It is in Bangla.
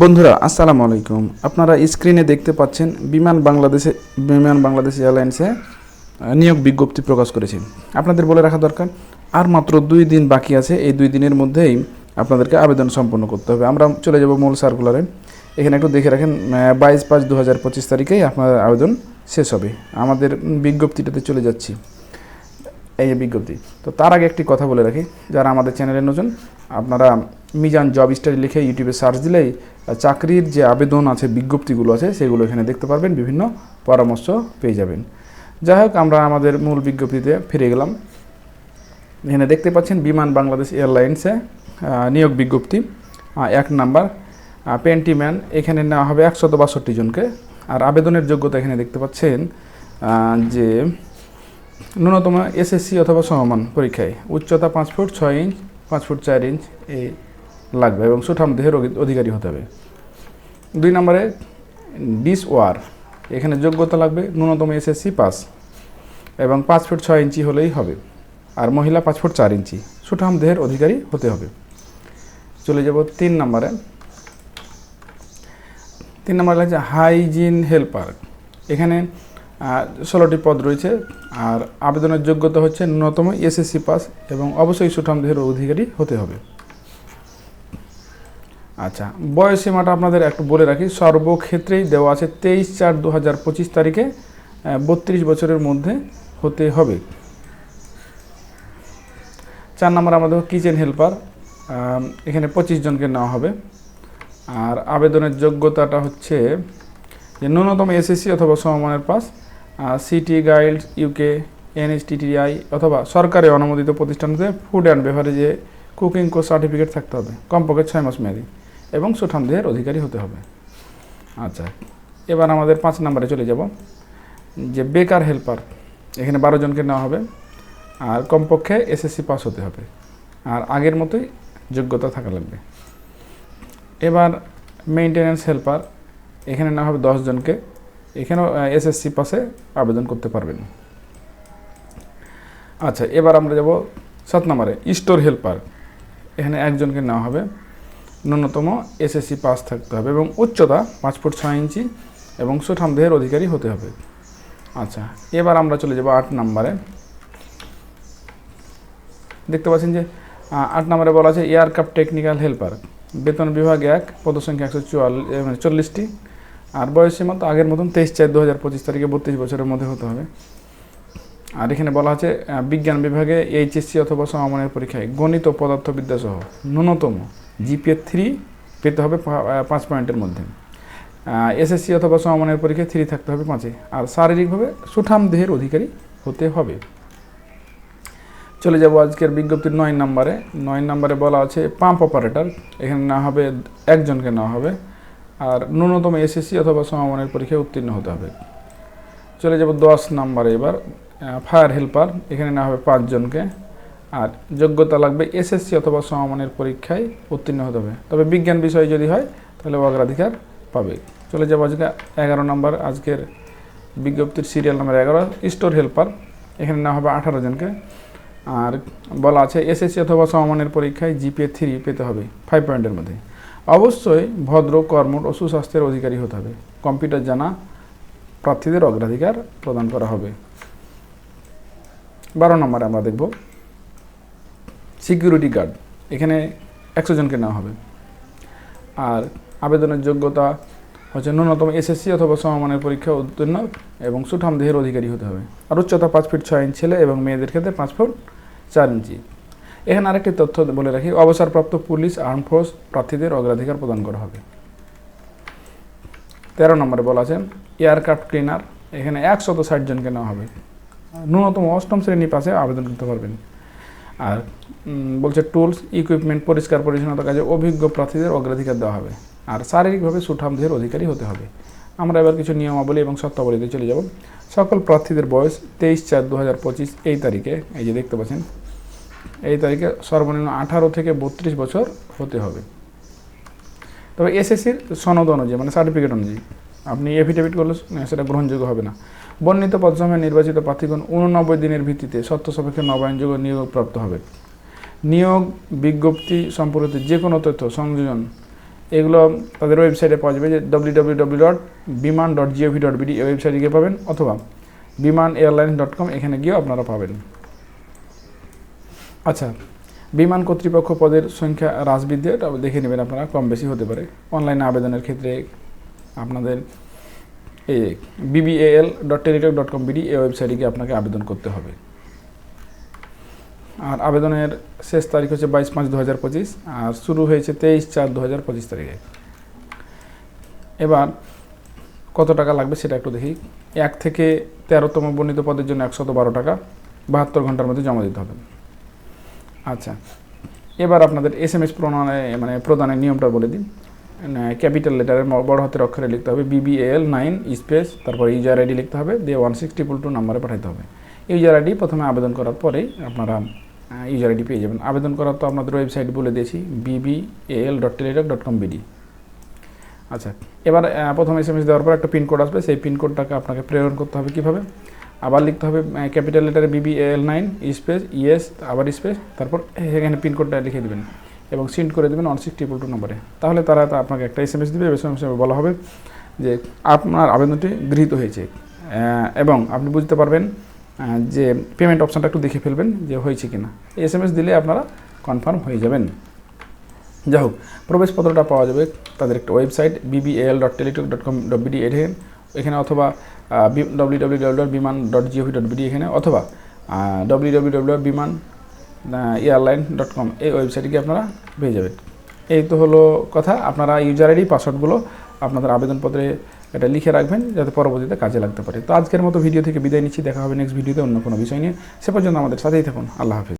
বন্ধুরা, আসসালামু আলাইকুম। আপনারা স্ক্রিনে দেখতে পাচ্ছেন বিমান বাংলাদেশে বিমান বাংলাদেশ এয়ারলাইন্সে নিয়োগ বিজ্ঞপ্তি প্রকাশ করেছে। আপনাদের বলে রাখা দরকার, আর মাত্র দুই দিন বাকি আছে। এই দুই দিনের মধ্যেই আপনাদেরকে আবেদন সম্পন্ন করতে হবে। আমরা চলে যাব মূল সার্কুলারে এখানে একটু দেখে রাখেন বাইশ পাঁচ দু হাজার পঁচিশ তারিখেই আপনার আবেদন শেষ হবে। আমাদের বিজ্ঞপ্তিটাতে চলে যাচ্ছি। এই বিজ্ঞপ্তি। তো তার আগে একটি কথা বলে রাখি। যারা আমাদের চ্যানেলে নতুন, আপনারা মিজান জব স্টাডি লিখে ইউটিউবে সার্চ দিলেই চাকরির যে আবেদন আছে, বিজ্ঞপ্তিগুলো আছে, সেগুলো এখানে দেখতে পারবেন, বিভিন্ন পরামর্শ পেয়ে যাবেন। যাই হোক, আমরা আমাদের মূল বিজ্ঞপ্তিতে ফিরে গেলাম। এখানে দেখতে পাচ্ছেন, বিমান বাংলাদেশ এয়ারলাইন্সে নিয়োগ বিজ্ঞপ্তি এক নাম্বার। পেন্টিম্যান এখানে নেওয়া হবে একশত বাষট্টি জনকে। আর আবেদনের যোগ্যতা এখানে দেখতে পাচ্ছেন যে ন্যূনতম এসএসসি অথবা সমমান পরীক্ষায়। উচ্চতা পাঁচ ফুট ছয় ইঞ্চ, পাঁচ ফুট চার ইঞ্চ এই লাগবে এবং সুঠাম দেহের অধিকারী হতে হবে। দুই নম্বরে, ডিস ওয়ার, এখানে যোগ্যতা লাগবে ন্যূনতম এসএসসি পাস এবং পাঁচ ফুট ছয় ইঞ্চি হলেই হবে। আর মহিলা পাঁচ ফুট চার ইঞ্চি, সুঠাম দেহের অধিকারী হতে হবে। চলে যাব তিন নম্বরে। তিন নম্বরে লাগছে হাইজিন হেল্পার, এখানে ষোলোটি পদ রয়েছে। আর আবেদনের যোগ্যতা হচ্ছে ন্যূনতম এসএসসি পাস এবং অবশ্যই সুঠাম দেহের অধিকারী হতে হবে। আচ্ছা বয়স সীমাটা আপনাদের একটু বলে রাখি। সর্বক্ষেত্রেই দেওয়া আছে তেইশ চার দু হাজার পঁচিশ তারিখে বত্রিশ বছরের মধ্যে হতে হবে। চার নম্বর আমাদের কিচেন হেল্পার এখানে পঁচিশ জনকে নেওয়া হবে। আর আবেদনের যোগ্যতাটা হচ্ছে যে ন্যূনতম এসএসসি অথবা সমমানের pass city guide, UK, NSTTI অথবা সরকারি অনুমোদিত প্রতিষ্ঠান হতে ফুড অ্যান্ড বেভারেজে কুকিং কোর্স সার্টিফিকেট থাকতে হবে। কমপক্ষে ছয় মাস মেয়াদি। এবং সুঠাম দেহের অধিকারী হতে হবে। আচ্ছা এবার আমাদের পাঁচ নম্বরে চলে যাব, যে বেকার হেল্পার, এখানে বারো জনকে নেওয়া হবে, আর কমপক্ষে এসএসসি পাস হতে হবে, আর আগের মতোই যোগ্যতা থাকা লাগবে। এবার মেইনটেনেন্স হেল্পার, এখানে নেওয়া হবে জনকে, এখানেও এসএসসি পাসে আবেদন করতে পারবেন। আচ্ছা এবার আমরা যাব সাত নম্বরে, স্টোর হেল্পার, এখানে একজনকে নেওয়া হবে। ন্যূনতম এসএসসি পাস থাকতে হবে এবং উচ্চতা পাঁচ ফুট ছয় ইঞ্চি এবং সুঠাম দেহের অধিকারী হতে হবে। আচ্ছা এবার আমরা চলে যাব আট নম্বরে। দেখতে পাচ্ছেন যে আট নম্বরে বলা আছে এয়ারক্রাফট টেকনিক্যাল হেল্পার। বেতন বিভাগ এক, পদসংখ্যা একশো চুয়াল্লিশ মানে চল্লিশটি। আর বয়স মতো আগের মতন তেইশ চার দু হাজার পঁচিশ তারিখে বত্রিশ বছরের মধ্যে হতে হবে। আর এখানে বলা আছে বিজ্ঞান বিভাগে এইচএসসি অথবা সমমানের পরীক্ষায় গণিত ও পদার্থবিদ্যা সহ ন্যূনতম জিপিএ থ্রি পেতে হবে পাঁচ পয়েন্টের মধ্যে। এসএসসি অথবা সমমানের পরীক্ষায় থ্রি থাকতে হবে পাঁচে। আর শারীরিকভাবে সুঠাম দেহের অধিকারী হতে হবে। চলে যাব আজকের বিজ্ঞপ্তির নয় নম্বরে। নয় নম্বরে বলা আছে পাম্প অপারেটর এখানে না হবে, একজনকে নেওয়া হবে। আর ন্যূনতম এসএসসি অথবা সমমানের পরীক্ষায় উত্তীর্ণ হতে হবে। চলে যাব দশ নম্বরে এবার ফায়ার হেল্পার এখানে না হবে পাঁচজনকে। আর যোগ্যতা লাগবে এসএসসি অথবা সমমানের পরীক্ষায় উত্তীর্ণ হতে হবে। তবে বিজ্ঞান বিষয় যদি হয়, তাহলে অগ্রাধিকার পাবে। চলে যাব আজকে এগারো নম্বর আজকের বিজ্ঞপ্তির সিরিয়াল নাম্বার এগারো, স্টোর হেল্পার। এখানে নেওয়া হবে আঠারো জনকে। আর বলা আছে, এসএসসি অথবা সমমানের পরীক্ষায় জিপিএ থ্রি পেতে হবে ফাইভ পয়েন্টের মধ্যে। অবশ্যই ভদ্র, কর্মঠ ও সুস্বাস্থ্যের অধিকারী হতে হবে। কম্পিউটার জানা প্রার্থীদের অগ্রাধিকার প্রদান করা হবে। বারো নম্বরে আমরা দেখব সিকিউরিটি গার্ড, এখানে একশো জনকে নেওয়া হবে। আর আবেদনের যোগ্যতা হচ্ছে ন্যূনতম এসএসসি অথবা সমমানের পরীক্ষা উত্তীর্ণ এবং সুঠাম দেহের অধিকারী হতে হবে। আর উচ্চতা পাঁচ ফিট ছয় ইঞ্চ ছেলে এবং মেয়েদের ক্ষেত্রে পাঁচ ফুট চার ইঞ্চি। এখানে আরেকটি তথ্য বলে রাখি, অবসরপ্রাপ্ত পুলিশ, আর্ম ফোর্স প্রার্থীদের অগ্রাধিকার প্রদান করা হবে। তেরো নম্বরে বলা আছে, এয়ারক্রাফট ক্লিনার, এখানে একশত ষাট জনকে নেওয়া হবে। ন্যূনতম অষ্টম শ্রেণি পাশে আবেদন করতে পারবেন। আর বলছে টুলস ইকুইপমেন্ট পরিষ্কার পরিচ্ছন্নতা কাজে অভিজ্ঞ প্রার্থীদের অগ্রাধিকার দেওয়া হবে। আর শারীরিকভাবে সুঠাম দেহের অধিকারী হতে হবে। আমরা এবার কিছু নিয়মাবলী এবং শর্তাবলীতে চলে যাব। সকল প্রার্থীদের বয়স তেইশ চার দু এই তারিখে, এই যে দেখতে পাচ্ছেন, এই তারিখে সর্বনিম্ন আঠারো থেকে বত্রিশ বছর হতে হবে। তবে এসএসসির সনদ অনুযায়ী মানে সার্টিফিকেট অনুযায়ী, আপনি এফিডেভিট করলে সেটা গ্রহণযোগ্য হবে না। বর্ণিত পদসমূহে নির্বাচিত প্রার্থীগণ উননব্বই দিনের ভিত্তিতে সত্য সাপেক্ষে নবায়নযোগ্য নিয়োগপ্রাপ্ত হবে। নিয়োগ, বিজ্ঞপ্তি সম্পর্কিত যে কোনো তথ্য, সংযোজন, এগুলো তাদের ওয়েবসাইটে পাওয়া যাবে যে W W W dot Biman dot G O BD এই ওয়েবসাইটে গিয়ে পাবেন অথবা বিমান এয়ারলাইন্স ডট কম এখানে গিয়েও আপনারা পাবেন। আচ্ছা বিমান কর্তৃপক্ষ পদের সংখ্যা হ্রাস বৃদ্ধি দেখে নেবেন আপনারা, কম বেশি হতে পারে। অনলাইনে আবেদনের ক্ষেত্রে আপনাদের এই BBL dot Teletalk dot com BD এই ওয়েবসাইটে গিয়ে আপনাকে আবেদন করতে হবে। আর আবেদনের শেষ তারিখ হচ্ছে বাইশ পাঁচ দু হাজার পঁচিশ, আর শুরু হয়েছে তেইশ চার দু হাজার পঁচিশ তারিখে। এবার কত টাকা লাগবে সেটা একটু দেখি। এক থেকে তেরোতম বর্ণিত পদের জন্য একশত বারো টাকা, বাহাত্তর ঘণ্টার মধ্যে জমা দিতে হবে। আচ্ছা এবার আপনাদের এস এম এস প্রণয়নে মানে প্রদানের নিয়মটা বলে দিন ক্যাপিটাল লেটারে বড় হাতের অক্ষরে লিখতে হবে বিবিএল নাইন স্পেস তারপর ইউজার আইডি লিখতে হবে, দিয়ে ওয়ান সিক্স টু নাম্বারে পাঠাতে হবে। ইউজার আইডি প্রথমে আবেদন করার পরেই আপনারা ইউজার আইডি পেয়ে যাবেন। আবেদন করার তো আপনাদের ওয়েবসাইট বলে দিয়েছি BBL dot Teletalk dot com BD আচ্ছা এবার প্রথম এস এম এস দেওয়ার পর একটা পিনকোড আসবে, সেই পিনকোডটাকে আপনাকে প্রেরণ করতে হবে কীভাবে? আবার লিখতে হবে capital লেটারে BBL nine space E S আবার স্পেস তারপর এখানে পিনকোডটা লিখে দেবেন। এবং সেন্ড করে দেবেন ওয়ান সিক্স ট্রিপল টু নম্বরে। তাহলে তারা আপনাকে একটা এস এম এস দেবে এস এম বলা হবে যে আপনার আবেদনটি গৃহীত হয়েছে। এবং আপনি বুঝতে পারবেন যে পেমেন্ট অপশানটা একটু দেখে ফেলবেন যে হয়েছে কিনা। এস এম এস দিলে আপনারা কনফার্ম হয়ে যাবেন। যাই হোক, প্রবেশপত্রটা পাওয়া যাবে তাদের একটা website BBL dot Teletalk dot com dot BD এখানে। অথবা W W dot Biman dot gov dot BD এখানে, অথবা W W W Biman airline dot com এই ওয়েবসাইটে গিয়ে আপনারা পেয়ে যাবেন। এই তো হলো কথা। আপনারা ইউজার আইডি পাসওয়ার্ডগুলো আপনাদের আবেদনপত্রে এটা লিখে রাখবেন, যাতে পরবর্তীতে কাজে লাগতে পারে। তো আজকের মতো ভিডিও থেকে বিদায় নিচ্ছি। দেখা হবে নেক্সট ভিডিওতে অন্য কোনো বিষয় নিয়ে। সে পর্যন্ত আমাদের সাথেই থাকুন। আল্লাহ হাফিজ।